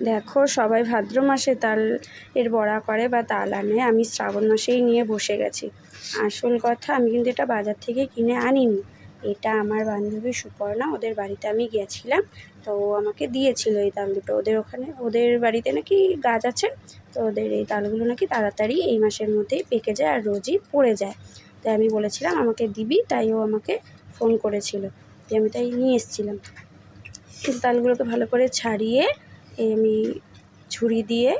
দেখো, সবাই ভাদ্র মাসে তাল এর বড়া করে বা তাল আনে। আমি শ্রাবণ মাসেই নিয়ে বসে গেছি। আসল কথা, আমি কিন্তু এটা বাজার থেকে কিনে আনিনি। এটা আমার বান্ধবী সুপর্ণা, ওদের বাড়িতে আমি গিয়েছিলাম তো ও আমাকে দিয়েছিল এই তাল দুটো। ওদের ওখানে, ওদের বাড়িতে নাকি গাছ আছে। তো ওদের এই তালগুলো নাকি তাড়াতাড়ি এই মাসের মধ্যেই পেকে যায় আর রোজই পড়ে যায়। তাই আমি বলেছিলাম, আমাকে দিবি? তাই ও আমাকে ফোন করেছিল। দিয়ে আমি তাই নিয়ে এসেছিলাম। তালগুলোকে ভালো করে ছাড়িয়ে আমি ছুরি দিয়ে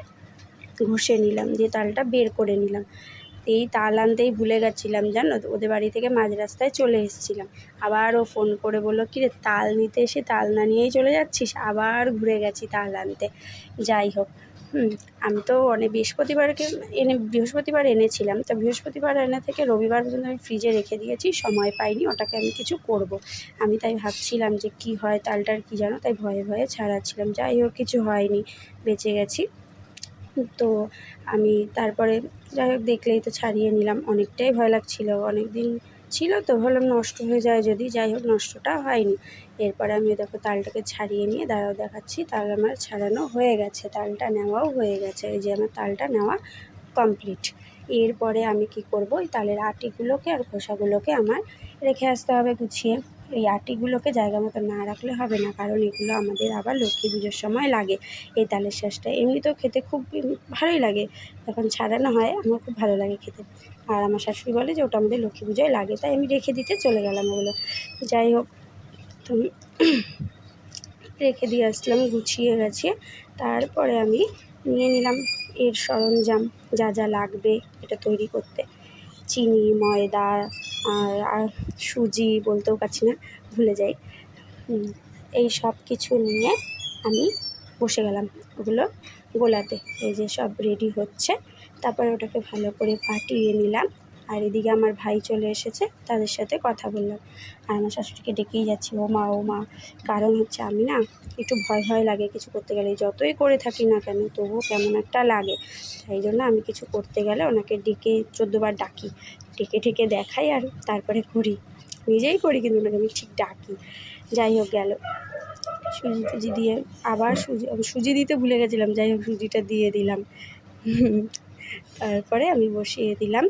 ঘষে নিলাম দিয়ে তালটা বের করে নিলাম। এই তাল আনতেই ভুলে গেছিলাম, জানো ওদের বাড়ি থেকে মাঝ রাস্তায় চলে এসেছিলাম। আবার ও ফোন করে বলল, কি রে, তাল নিতে এসে তাল না নিয়েই চলে যাচ্ছিস? আবার ঘুরে গেছি তাল আনতে। যাই হোক আমি তো অনেক বৃহস্পতিবারকে এনে, বৃহস্পতিবার এনেছিলাম। তো বৃহস্পতিবার এনে থেকে রবিবার পর্যন্ত আমি ফ্রিজে রেখে দিয়েছি, সময় পাইনি, ওটাকে আমি কিছু করব। আমি তাই ভাবছিলাম যে কি হয়, তালটার কি জানো? তাই ভয়ে ভয়ে ছাড়াচ্ছিলাম। যাই হোক, কিছু হয়নি, বেঁচে গেছি। তো আমি তারপরে যাই হোক দেখলেই তো ছাড়িয়ে নিলাম। অনেকটাই ভয় লাগছিল অনেক দিন ছিল তো ভাবলাম নষ্ট হয়ে যায় যদি, যাই হোক নষ্টটা হয়নি। এরপরে আমি দেখো তালটাকে ছাড়িয়ে নিয়ে দাঁড়াও দেখাচ্ছি, তাল আমার ছাড়ানো হয়ে গেছে, তালটা নেওয়াও হয়ে গেছে, এই যে আমার তালটা নেওয়া কমপ্লিট। এরপরে আমি কি করব ওই তালের আটিগুলোকে আর খোসাগুলোকে আমার রেখে আসতে হবে গুছিয়ে। এই আটিগুলোকে জায়গা মতো না রাখলে হবে না, কারণ এগুলো আমাদের আবার লক্ষ্মী পুজোর সময় লাগে। এই তালের শাঁসটা এমনিতেও খেতে খুব ভালোই লাগে যখন ছাড়ানো হয় আমার খুব ভালো লাগে খেতে। আর আমার শাশুড়ি বলে যে, ওটা আমাদের লক্ষ্মী পুজোয় লাগে। তাই আমি রেখে দিতে চলে গেলাম ওগুলো। যাই হোক, তো রেখে দিয়ে আসলাম, গুছিয়ে গেছে। তারপরে আমি নিয়ে নিলাম এর সরঞ্জাম, যা যা লাগবে এটা তৈরি করতে। চিনি, ময়দা আর সুজি বলতেও পারছি না, ভুলে যাই। এই সব কিছু নিয়ে আমি বসে গেলাম ওগুলো গোলাতে। এই যে সব রেডি হচ্ছে। তারপরে ওটাকে ভালো করে ফাটিয়ে নিলাম। আর এদিকে আমার ভাই চলে এসেছে, তাদের সাথে কথা বললাম। আর আমার শাশুড়িকে ডেকেই যাচ্ছি, ও মা ও মা, কারণ হচ্ছে আমি না একটু ভয় ভয় লাগে কিছু করতে গেলে, যতই করে থাকি না কেন তবুও কেমন একটা লাগে। তাই জন্য আমি কিছু করতে গেলে ওনাকে ডেকে, চোদ্দোবার ডাকি, ডেকে ঠেকে দেখাই আর তারপরে করি। নিজেই করি কিন্তু ওনাকে আমি ঠিক ডাকি। যাই হোক গেল। সুজি টুজি দিয়ে আবার সুজি সুজি দিতে ভুলে গেছিলাম, যাই হোক সুজিটা দিয়ে দিলাম। তারপরে আমি বসিয়ে দিলাম।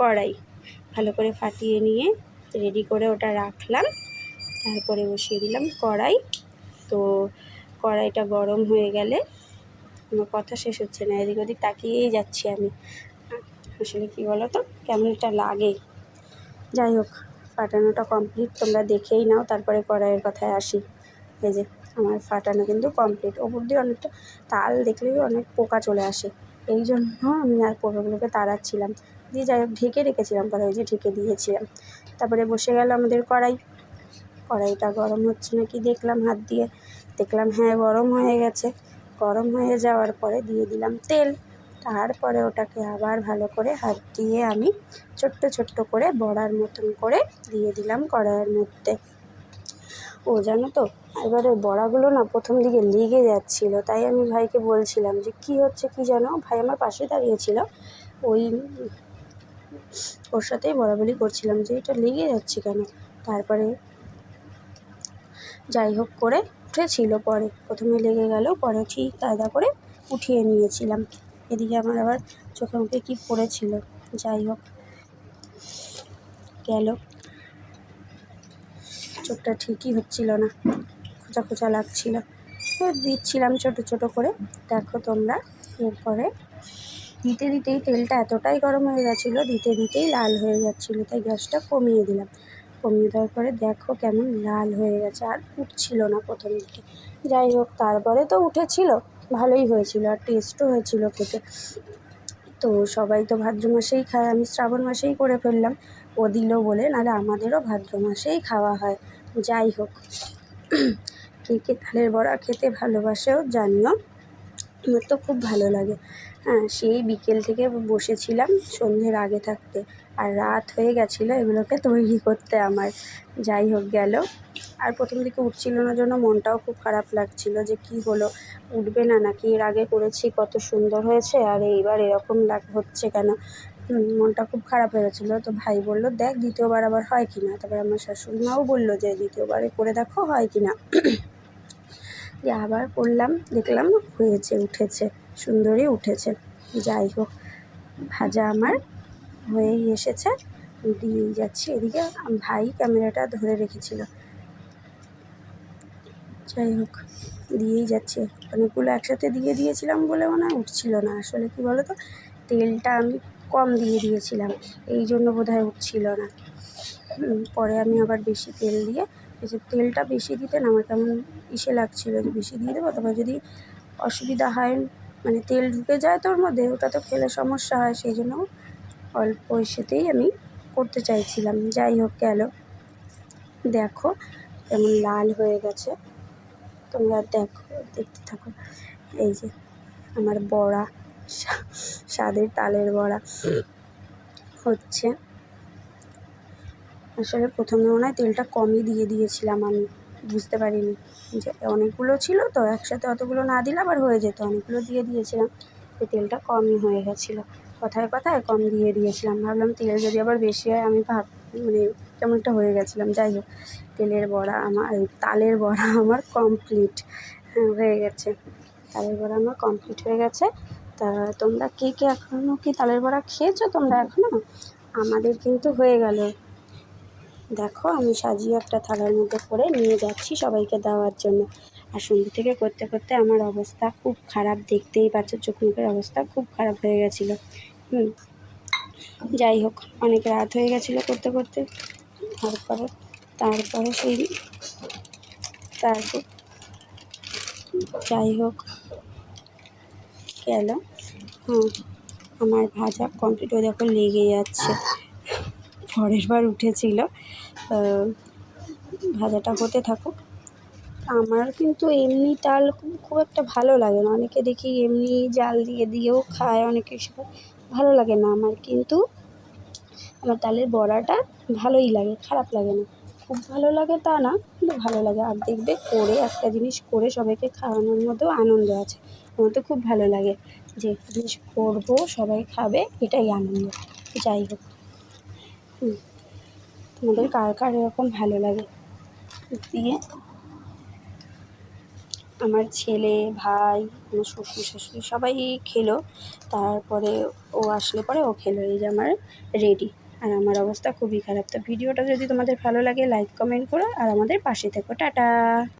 কড়াই ভালো করে ফাটিয়ে নিয়ে রেডি করে ওটা রাখলাম। তারপরে বসিয়ে দিলাম কড়াই। তো কড়াইটা গরম হয়ে গেলে আমার কথা শেষ হচ্ছে না, এদিক ওদিক তাকিয়েই যাচ্ছি আমি। আসলে কী বলো তো কেমন একটা লাগে। যাই হোক, ফাটানোটা কমপ্লিট তোমরা দেখেই নাও, তারপরে কড়াইয়ের কথায় আসি। এই যে, আমার ফাটানো কিন্তু কমপ্লিট ওপর দিয়ে অনেকটা তাল দেখলেই অনেক পোকা চলে আসে। এই জন্য আমি আর পোকাগুলোকে তাড়াচ্ছিলাম। দিয়ে যাই হোক ঢেকে রেখেছিলাম কড়াই যে ঢেকে দিয়েছিলাম। তারপরে বসে গেল আমাদের কড়াই। কড়াইটা গরম হচ্ছে নাকি দেখলাম হাত দিয়ে। দেখলাম হ্যাঁ গরম হয়ে গেছে। গরম হয়ে যাওয়ার পরে দিয়ে দিলাম তেল। তারপরে ওটাকে আবার ভালো করে হাত দিয়ে আমি ছোট্ট ছোট্ট করে বড়ার মতন করে দিয়ে দিলাম কড়াইয়ের মধ্যে। ও জানো তো, এবারে বড়াগুলো না প্রথম দিকে লেগে যাচ্ছিল, তাই আমি ভাইকে বলছিলাম যে, কী হচ্ছে কী জানো? ভাই আমার পাশে দাঁড়িয়েছিল। ওই ওর সাথেই বলাবলি করছিলাম যে এটা লেগে যাচ্ছে কেন? তারপরে যাই হোক করে উঠেছিল পরে। প্রথমে লেগে গেল, পরে ঠিক কায়দা করে উঠিয়ে নিয়েছিলাম। এদিকে আমার আবার চোখে মুখে কী পড়েছিল? যাই হোক, গেল। চোখটা ঠিকই হচ্ছিল না, খোঁচা খোঁচা লাগছিল। দিচ্ছিলাম ছোটো ছোটো করে। দেখো তোমরা, এরপরে দিতে দিতেই তেলটা এতটাই গরম হয়ে গেছিল, দিতে দিতেই লাল হয়ে যাচ্ছিল, তাই গ্যাসটা কমিয়ে দিলাম। কমিয়ে দেওয়ার পরে দেখো কেমন লাল হয়ে গেছে, আর উঠছিল না প্রথম দিকে। যাই হোক, তারপরে তো উঠেছিল, ভালোই হয়েছিল, আর টেস্টও হয়েছিল খেতে। তো সবাই তো ভাদ্র মাসেই খায়, আমি শ্রাবণ মাসেই করে ফেললাম, ও দিল বলে, নাহলে আমাদেরও ভাদ্র মাসেই খাওয়া হয়। যাই হোক, কে কে তালের বড়া খেতে ভালোবাসেও জানিও, আমার তো খুব ভালো লাগে। সেই বিকেল থেকে বসেছিলাম সন্ধ্যের আগে থাকতে। আর রাত হয়ে গেছিল এগুলোকে তৈরি করতে আমার, যাই হোক গেল। আর প্রথম দিকে উঠছিল না জন্য মনটাও খুব খারাপ লাগছিল যে কি হলো, উঠবে না নাকি? এর আগে করেছি, কত সুন্দর হয়েছে, আর এইবার এরকম লাগ, হচ্ছে কেন? মনটা খুব খারাপ হয়ে গেছিল। তো ভাই বলল, দেখ, দ্বিতীয়বার আবার হয় কি না? তারপরে আমার শাশুড়ি মাও বলল যে, দ্বিতীয়বারে করে দেখো হয় কি না? দিয়ে আবার করলাম, দেখলাম হয়েছে, উঠেছে। সুন্দরই উঠেছে। যাই হোক, ভাজা আমার হয়েই এসেছে। দিয়েই যাচ্ছি এদিকে। ভাই ক্যামেরাটা ধরে রেখেছিল। যাই হোক, দিয়েই যাচ্ছে। অনেকগুলো একসাথে দিয়ে দিয়েছিলাম বলে মনে হয় উঠছিল না। আসলে কি বলো তো তেলটা আমি কম দিয়ে দিয়েছিলাম। এই জন্য বোধ হয় উঠছিল না। পরে আমি আবার বেশি তেল দিয়ে তেলটা বেশি দিতে না, আমার কেমন ইসে লাগছিল যে বেশি দিয়ে দেবো? তারপর যদি অসুবিধা হয় মানে তেল ঢুকে যায় তোর মধ্যে ওটা তো খেলে সমস্যা হয়, সেই জন্য অল্প ইসেতেই আমি করতে চাইছিলাম। যাই হোক, গেল। দেখো, কেমন লাল হয়ে গেছে। তোমরা দেখো, দেখতে থাকো। এই যে, আমার বড়া, স্বাদের তালের বড়া হচ্ছে। আসলে প্রথমে মনে হয় তেলটা কমই দিয়ে দিয়েছিলাম আমি। বুঝতে পারিনি। যে অনেকগুলো ছিল তো একসাথে অতগুলো না দিলে আবার হয়ে যেত। অনেকগুলো দিয়ে দিয়েছিলাম। তো তেলটা কমই হয়ে গেছিল। কথায় কথায় কম দিয়ে দিয়েছিলাম। ভাবলাম তেল যদি আবার বেশি হয়, আমি ভাব মানে কেমন একটা হয়ে গেছিলাম। যাই হোক, তেলের বড়া আমার তালের বড়া আমার কমপ্লিট হয়ে গেছে। তালের বড়া আমার কমপ্লিট হয়ে গেছে। তা তোমরা কে কে এখনও কি তালের বড়া খেয়েছো তোমরা এখনও আমাদের কিন্তু হয়ে গেল। দেখো, আমি সাজিয়ে একটা থালার মধ্যে করে নিয়ে যাচ্ছি সবাইকে দেওয়ার জন্য। আর সন্ধ্যে থেকে করতে করতে আমার অবস্থা খুব খারাপ, দেখতেই পাচ্ছ চোখ মুখের অবস্থা খুব খারাপ হয়ে গেছিল। হুম, যাই হোক, অনেক রাত হয়ে গেছিল করতে করতে। তারপরে তারপরে সেই, তারপর, যাই হোক, গেল। হ্যাঁ আমার ভাজা কমপ্লিট হয়ে দেখো লেগে যাচ্ছে। পরের বার উঠেছিল। ভাজাটা হতে থাকুক। আমার কিন্তু এমনি তাল খুব- একটা ভালো লাগে না। অনেকে দেখি এমনি জাল দিয়ে দিয়েও খায় অনেকে সেটা ভালো লাগে না। আমার কিন্তু আমার তালের বড়াটা ভালোই লাগে খারাপ লাগে না। খুব ভালো লাগে তা না কিন্তু ভালো লাগে। আর দেখবে করে একটা জিনিস করে সবাইকে খাওয়ানোর মধ্যেও আনন্দ আছে। আমার তো খুব ভালো লাগে যে জিনিস করব সবাই খাবে এটাই আনন্দ। যাই হোক। হুম, তোমাদের কার কার এরকম ভালো লাগে? দিয়ে আমার ছেলে, ভাই, আমার শ্বশুর, শাশুড়ি সবাই খেলো। তারপরে ও আসলে পরে ও খেলো। এই যে আমার রেডি আর আমার অবস্থা খুবই খারাপ। তো ভিডিওটা যদি তোমাদের ভালো লাগে লাইক কমেন্ট করো। আর আমাদের পাশে থেকো। টাটা!